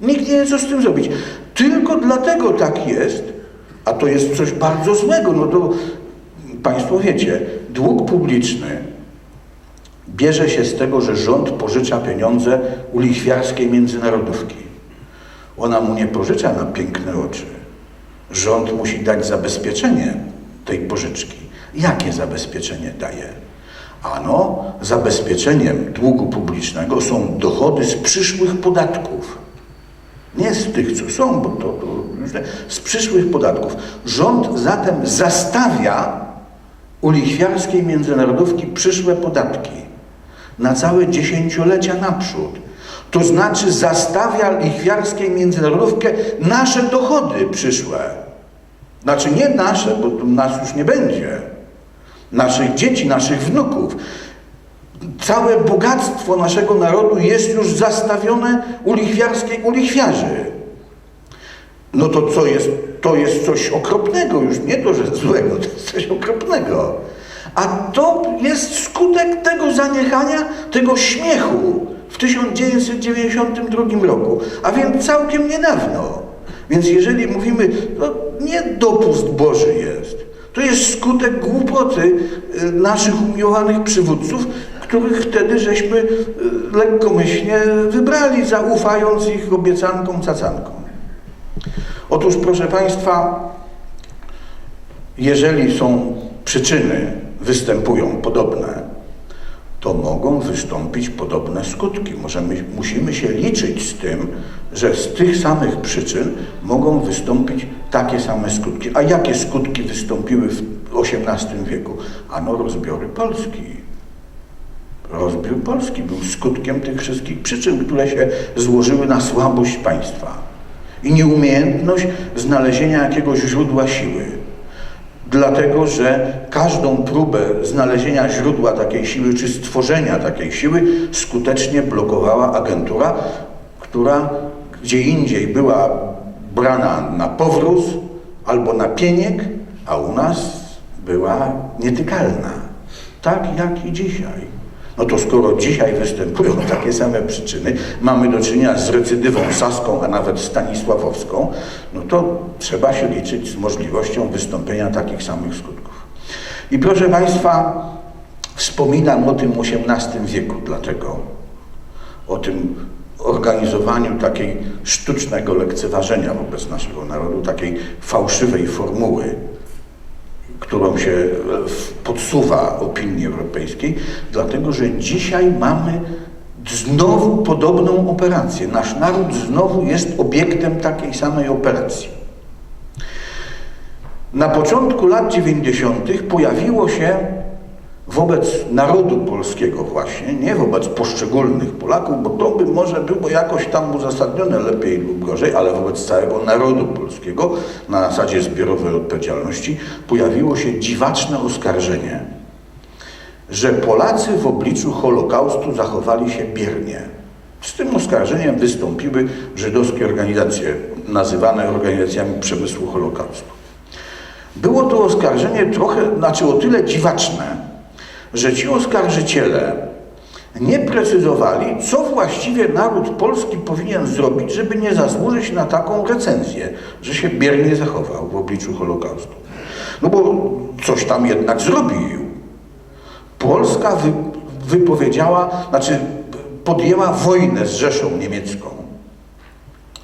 Nikt nie wie, co z tym zrobić. Tylko dlatego tak jest, a to jest coś bardzo złego, no to Państwo wiecie, dług publiczny bierze się z tego, że rząd pożycza pieniądze u lichwiarskiej międzynarodówki. Ona mu nie pożycza na piękne oczy. Rząd musi dać zabezpieczenie tej pożyczki. Jakie zabezpieczenie daje? Ano, zabezpieczeniem długu publicznego są dochody z przyszłych podatków. Nie z tych, co są, bo to, to z przyszłych podatków. Rząd zatem zastawia u lichwiarskiej międzynarodówki przyszłe podatki na całe dziesięciolecia naprzód. To znaczy zastawia lichwiarskiej międzynarodówkę nasze dochody przyszłe. Znaczy nie nasze, bo nas już nie będzie. Naszych dzieci, naszych wnuków. Całe bogactwo naszego narodu jest już zastawione u lichwiarskiej, u lichwiarzy. No to co jest? To jest coś okropnego już, nie to, że złego, to jest coś okropnego. A to jest skutek tego zaniechania, tego śmiechu w 1992 roku, a więc całkiem niedawno. Więc jeżeli mówimy, no nie dopust Boży jest, to jest skutek głupoty y, naszych umiłowanych przywódców, których wtedy żeśmy y, lekkomyślnie wybrali, zaufając ich obiecankom, cacankom. Otóż, proszę Państwa, jeżeli są przyczyny, występują podobne, to mogą wystąpić podobne skutki. Możemy, musimy się liczyć z tym, że z tych samych przyczyn mogą wystąpić takie same skutki. A jakie skutki wystąpiły w XVIII wieku? Ano rozbiory Polski. Rozbiór Polski był skutkiem tych wszystkich przyczyn, które się złożyły na słabość państwa i nieumiejętność znalezienia jakiegoś źródła siły. Dlatego, że każdą próbę znalezienia źródła takiej siły czy stworzenia takiej siły skutecznie blokowała agentura, która gdzie indziej była brana na powróz albo na pieniek, a u nas była nietykalna. Tak jak i dzisiaj. No to skoro dzisiaj występują takie same przyczyny, mamy do czynienia z recydywą saską, a nawet stanisławowską, no to trzeba się liczyć z możliwością wystąpienia takich samych skutków. I proszę Państwa, wspominam o tym XVIII wieku, dlatego o tym organizowaniu takiej sztucznego lekceważenia wobec naszego narodu, takiej fałszywej formuły, którą się podsuwa opinii europejskiej, dlatego że dzisiaj mamy znowu podobną operację. Nasz naród znowu jest obiektem takiej samej operacji. Na początku lat 90. pojawiło się wobec narodu polskiego właśnie, nie wobec poszczególnych Polaków, bo to by może było jakoś tam uzasadnione lepiej lub gorzej, ale wobec całego narodu polskiego na zasadzie zbiorowej odpowiedzialności pojawiło się dziwaczne oskarżenie, że Polacy w obliczu Holokaustu zachowali się biernie. Z tym oskarżeniem wystąpiły żydowskie organizacje, nazywane organizacjami przemysłu Holokaustu. Było to oskarżenie trochę, znaczy o tyle dziwaczne, że ci oskarżyciele nie precyzowali, co właściwie naród polski powinien zrobić, żeby nie zasłużyć na taką recenzję, że się biernie zachował w obliczu Holokaustu. No bo coś tam jednak zrobił. Polska wy, wypowiedziała, znaczy podjęła wojnę z Rzeszą Niemiecką.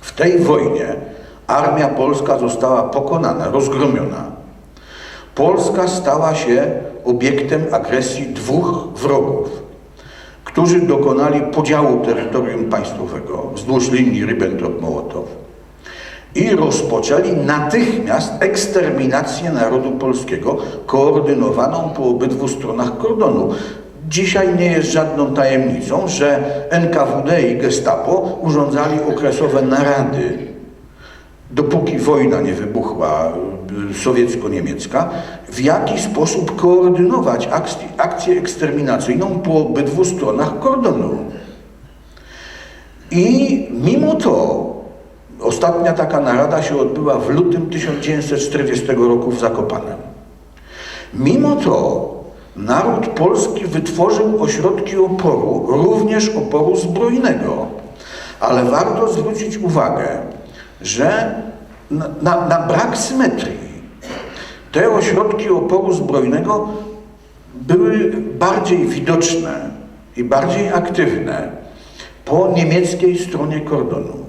W tej wojnie armia polska została pokonana, rozgromiona. Polska stała się obiektem agresji dwóch wrogów, którzy dokonali podziału terytorium państwowego wzdłuż linii Ribbentrop-Mołotow i rozpoczęli natychmiast eksterminację narodu polskiego, koordynowaną po obydwu stronach kordonu. Dzisiaj nie jest żadną tajemnicą, że NKWD i Gestapo urządzali okresowe narady, dopóki wojna nie wybuchła sowiecko-niemiecka, w jaki sposób koordynować akcję, akcję eksterminacyjną po obydwu stronach kordonu. I mimo to ostatnia taka narada się odbyła w lutym 1940 roku w Zakopanem. Mimo to naród polski wytworzył ośrodki oporu, również oporu zbrojnego. Ale warto zwrócić uwagę, że na, na, brak symetrii te ośrodki oporu zbrojnego były bardziej widoczne i bardziej aktywne po niemieckiej stronie kordonu.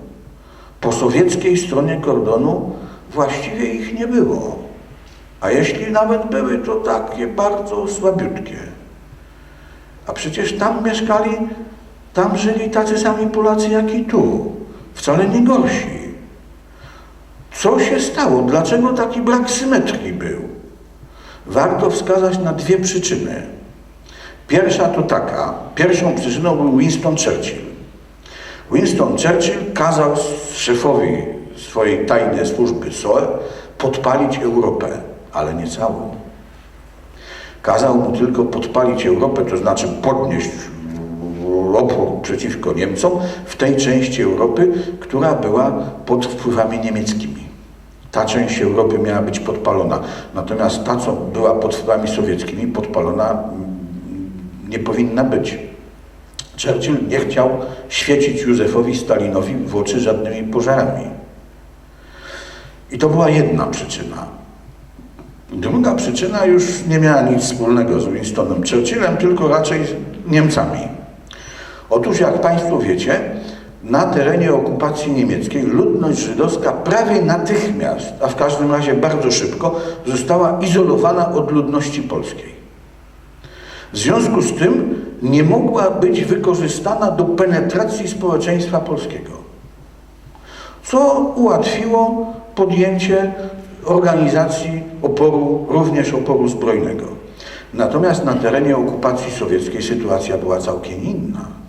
Po sowieckiej stronie kordonu właściwie ich nie było. A jeśli nawet były, to takie bardzo słabiutkie. A przecież tam mieszkali, tam żyli tacy sami Polacy jak i tu. Wcale nie gorsi. Co się stało? Dlaczego taki brak symetrii był? Warto wskazać na dwie przyczyny. Pierwsza to taka. Pierwszą przyczyną był Winston Churchill. Winston Churchill kazał szefowi swojej tajnej służby SOE podpalić Europę, ale nie całą. Kazał mu tylko podpalić Europę, to znaczy podnieść opór przeciwko Niemcom w tej części Europy, która była pod wpływami niemieckimi. Ta część Europy miała być podpalona, natomiast ta, co była pod wpływami sowieckimi, podpalona nie powinna być. Churchill nie chciał świecić Józefowi Stalinowi w oczy żadnymi pożarami. I to była jedna przyczyna. Druga przyczyna już nie miała nic wspólnego z Winstonem Churchillem, tylko raczej z Niemcami. Otóż, jak Państwo wiecie, na terenie okupacji niemieckiej ludność żydowska prawie natychmiast, a w każdym razie bardzo szybko, została izolowana od ludności polskiej. W związku z tym nie mogła być wykorzystana do penetracji społeczeństwa polskiego, co ułatwiło podjęcie organizacji oporu, również oporu zbrojnego. Natomiast na terenie okupacji sowieckiej sytuacja była całkiem inna.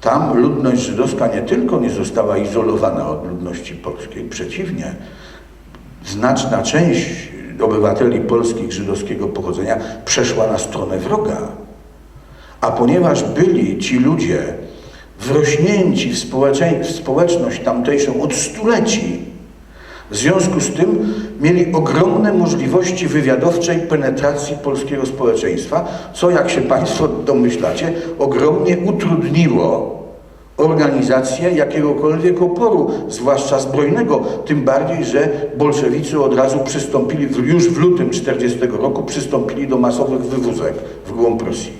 Tam ludność żydowska nie tylko nie została izolowana od ludności polskiej, przeciwnie, znaczna część obywateli polskich żydowskiego pochodzenia przeszła na stronę wroga. A ponieważ byli ci ludzie wrośnięci w, w społeczność tamtejszą od stuleci, w związku z tym mieli ogromne możliwości wywiadowczej penetracji polskiego społeczeństwa, co jak się Państwo domyślacie, ogromnie utrudniło organizację jakiegokolwiek oporu, zwłaszcza zbrojnego, tym bardziej, że bolszewicy od razu przystąpili, już w lutym 40 roku przystąpili do masowych wywózek w głąb Rosji.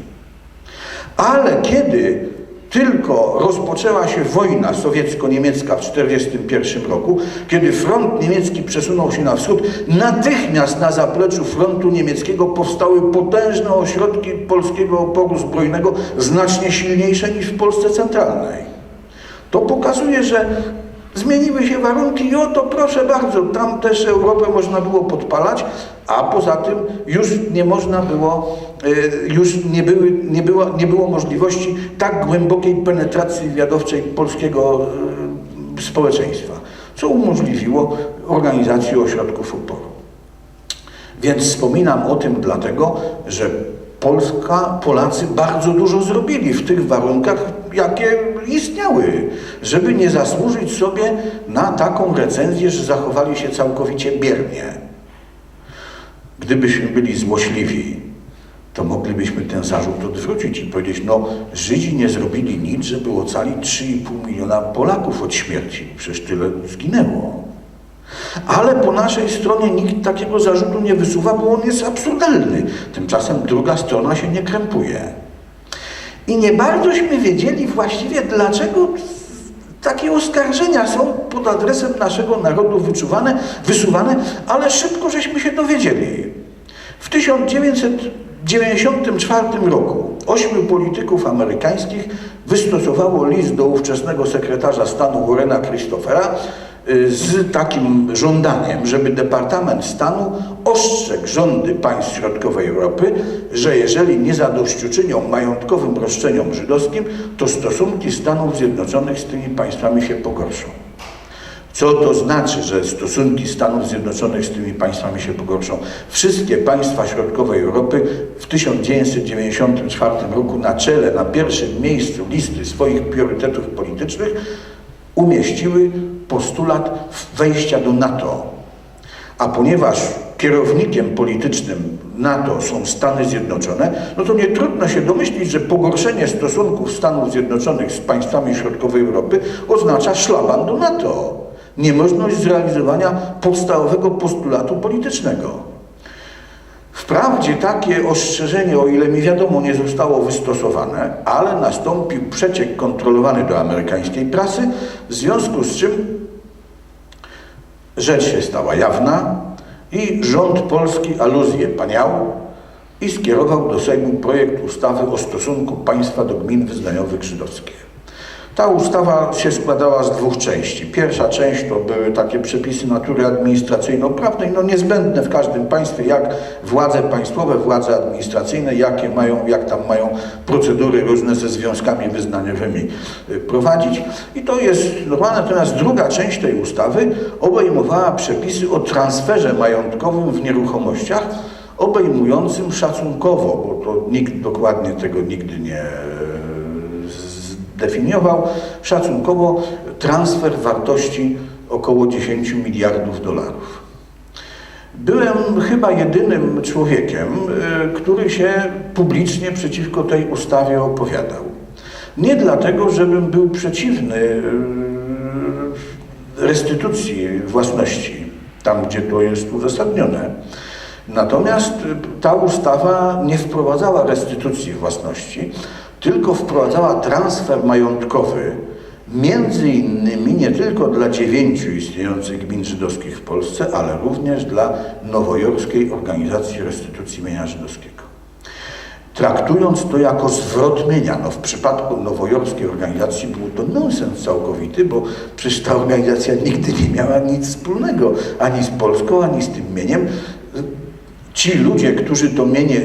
Ale kiedy tylko rozpoczęła się wojna sowiecko-niemiecka w 1941 roku, kiedy front niemiecki przesunął się na wschód, natychmiast na zapleczu frontu niemieckiego powstały potężne ośrodki polskiego oporu zbrojnego, znacznie silniejsze niż w Polsce centralnej. To pokazuje, że zmieniły się warunki i oto proszę bardzo, tam też Europę można było podpalać, a poza tym już nie można było, e, już nie, były, nie, było, nie było możliwości tak głębokiej penetracji wywiadowczej polskiego e, społeczeństwa, co umożliwiło organizację ośrodków oporu. Więc wspominam o tym dlatego, że Polska, Polacy bardzo dużo zrobili w tych warunkach, jakie istniały, żeby nie zasłużyć sobie na taką recenzję, że zachowali się całkowicie biernie. Gdybyśmy byli złośliwi, to moglibyśmy ten zarzut odwrócić i powiedzieć, no Żydzi nie zrobili nic, żeby ocalić 3,5 miliona Polaków od śmierci. Przecież tyle zginęło. Ale po naszej stronie nikt takiego zarzutu nie wysuwa, bo on jest absurdalny. Tymczasem druga strona się nie krępuje. I nie bardzośmy wiedzieli właściwie, dlaczego takie oskarżenia są pod adresem naszego narodu wyczuwane, wysuwane, ale szybko żeśmy się dowiedzieli. W 1994 roku ośmiu polityków amerykańskich wystosowało list do ówczesnego sekretarza stanu Warrena Christophera, z takim żądaniem, żeby Departament Stanu ostrzegł rządy państw środkowej Europy, że jeżeli nie zadośćuczynią majątkowym roszczeniom żydowskim, to stosunki Stanów Zjednoczonych z tymi państwami się pogorszą. Co to znaczy, że stosunki Stanów Zjednoczonych z tymi państwami się pogorszą? Wszystkie państwa środkowej Europy w 1994 roku na czele, na pierwszym miejscu listy swoich priorytetów politycznych umieściły postulat wejścia do NATO. A ponieważ kierownikiem politycznym NATO są Stany Zjednoczone, no to nie trudno się domyślić, że pogorszenie stosunków Stanów Zjednoczonych z państwami środkowej Europy oznacza szlaban do NATO. Niemożność zrealizowania podstawowego postulatu politycznego. Wprawdzie takie ostrzeżenie, o ile mi wiadomo, nie zostało wystosowane, ale nastąpił przeciek kontrolowany do amerykańskiej prasy, w związku z czym rzecz się stała jawna i rząd polski aluzję paniał i skierował do Sejmu projekt ustawy o stosunku państwa do gmin wyznaniowych żydowskich. Ta ustawa się składała z dwóch części. Pierwsza część to były takie przepisy natury administracyjno-prawnej, no niezbędne w każdym państwie, jak władze państwowe, władze administracyjne, jakie mają, jak tam mają procedury różne ze związkami wyznaniowymi y, prowadzić. I to jest normalne. Natomiast druga część tej ustawy obejmowała przepisy o transferze majątkowym w nieruchomościach, obejmującym szacunkowo, bo to nikt dokładnie tego nigdy nie zdefiniował, szacunkowo transfer wartości około 10 miliardów dolarów. Byłem chyba jedynym człowiekiem, y, który się publicznie przeciwko tej ustawie opowiadał. Nie dlatego, żebym był przeciwny y, restytucji własności, tam gdzie to jest uzasadnione. Natomiast ta ustawa nie wprowadzała restytucji własności, tylko wprowadzała transfer majątkowy między innymi nie tylko dla dziewięciu istniejących gmin żydowskich w Polsce, ale również dla nowojorskiej organizacji restytucji mienia żydowskiego. Traktując to jako zwrot mienia, no w przypadku nowojorskiej organizacji był to nonsens całkowity, bo przecież ta organizacja nigdy nie miała nic wspólnego ani z Polską, ani z tym mieniem. Ci ludzie, którzy to mienie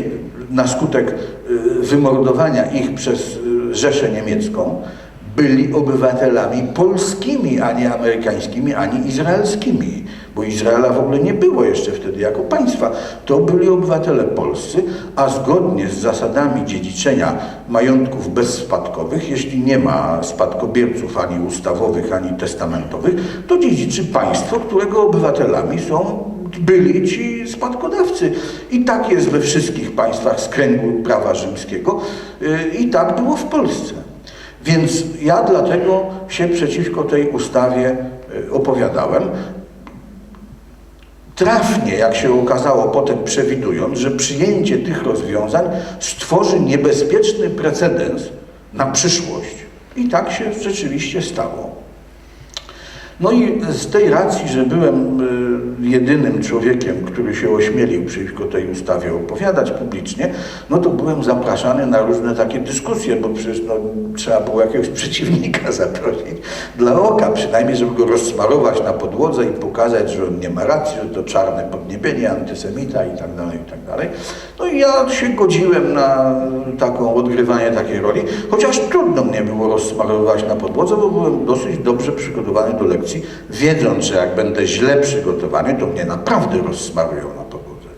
na skutek y, wymordowania ich przez y, Rzeszę Niemiecką byli obywatelami polskimi, a nie amerykańskimi, ani izraelskimi, bo Izraela w ogóle nie było jeszcze wtedy jako państwa. To byli obywatele polscy, a zgodnie z zasadami dziedziczenia majątków bezspadkowych, jeśli nie ma spadkobierców ani ustawowych, ani testamentowych, to dziedziczy państwo, którego obywatelami są byli ci spadkodawcy. I tak jest we wszystkich państwach z kręgu prawa rzymskiego y, i tak było w Polsce. Więc ja dlatego się przeciwko tej ustawie y, opowiadałem. Trafnie, jak się okazało potem przewidując, że przyjęcie tych rozwiązań stworzy niebezpieczny precedens na przyszłość. I tak się rzeczywiście stało. No i z tej racji, że byłem y, jedynym człowiekiem, który się ośmielił przeciwko tej ustawie opowiadać publicznie, no to byłem zapraszany na różne takie dyskusje, bo przecież no, trzeba było jakiegoś przeciwnika zaprosić dla oka, przynajmniej żeby go rozsmarować na podłodze i pokazać, że on nie ma racji, że to czarne podniebienie, antysemita i tak dalej, i tak dalej. No i ja się godziłem na taką odgrywanie takiej roli, chociaż trudno mnie było rozsmarować na podłodze, bo byłem dosyć dobrze przygotowany do lekcji wiedząc, że jak będę źle przygotowany, to mnie naprawdę rozsmarują na podłodze.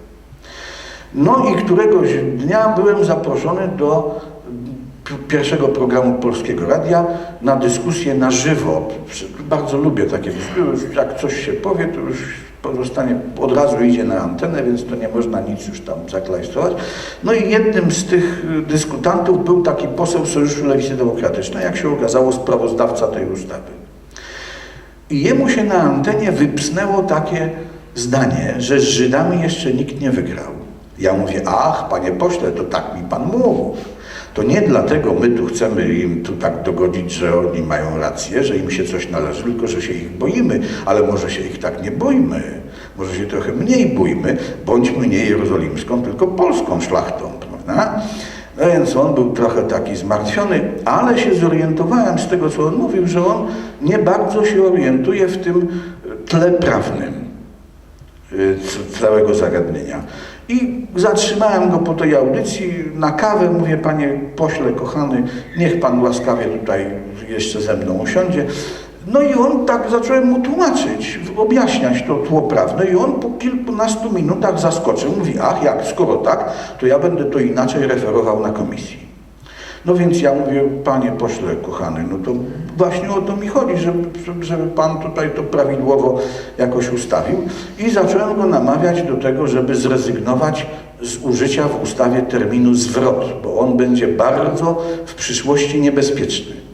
No i któregoś dnia byłem zaproszony do pierwszego programu Polskiego Radia na dyskusję na żywo. Bardzo lubię takie dyskusje, jak coś się powie, to już pozostanie, od razu idzie na antenę, więc to nie można nic już tam zaklajstrować. No i jednym z tych dyskutantów był taki poseł Sojuszu Lewicy Demokratycznej, jak się okazało sprawozdawca tej ustawy. I jemu się na antenie wypsnęło takie zdanie, że z Żydami jeszcze nikt nie wygrał. Ja mówię, ach, panie pośle, to tak mi pan mówił. To nie dlatego my tu chcemy im tu tak dogodzić, że oni mają rację, że im się coś należy, tylko że się ich boimy, ale może się ich tak nie boimy. Może się trochę mniej bójmy, bądźmy nie jerozolimską, tylko polską szlachtą, prawda? No więc on był trochę taki zmartwiony, ale się zorientowałem z tego, co on mówił, że on nie bardzo się orientuje w tym tle prawnym y, całego zagadnienia. I zatrzymałem go po tej audycji na kawę, mówię, panie pośle kochany, niech pan łaskawie tutaj jeszcze ze mną usiądzie. No i on tak zacząłem mu tłumaczyć, objaśniać to tło prawne i on po kilkunastu minutach zaskoczył. Mówi, ach jak, skoro tak, to ja będę to inaczej referował na komisji. No więc ja mówię, panie pośle kochany, no to właśnie o to mi chodzi, żeby, żeby- pan tutaj to prawidłowo jakoś ustawił. I zacząłem go namawiać do tego, żeby zrezygnować z użycia w ustawie terminu zwrot, bo on będzie bardzo w przyszłości niebezpieczny.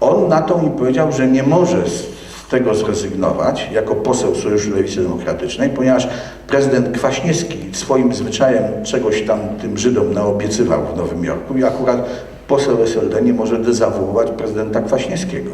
On na to mi powiedział, że nie może z tego zrezygnować jako poseł Sojuszu Lewicy Demokratycznej, ponieważ prezydent Kwaśniewski swoim zwyczajem czegoś tam tym Żydom naobiecywał w Nowym Jorku i akurat poseł SLD nie może dezawuować prezydenta Kwaśniewskiego.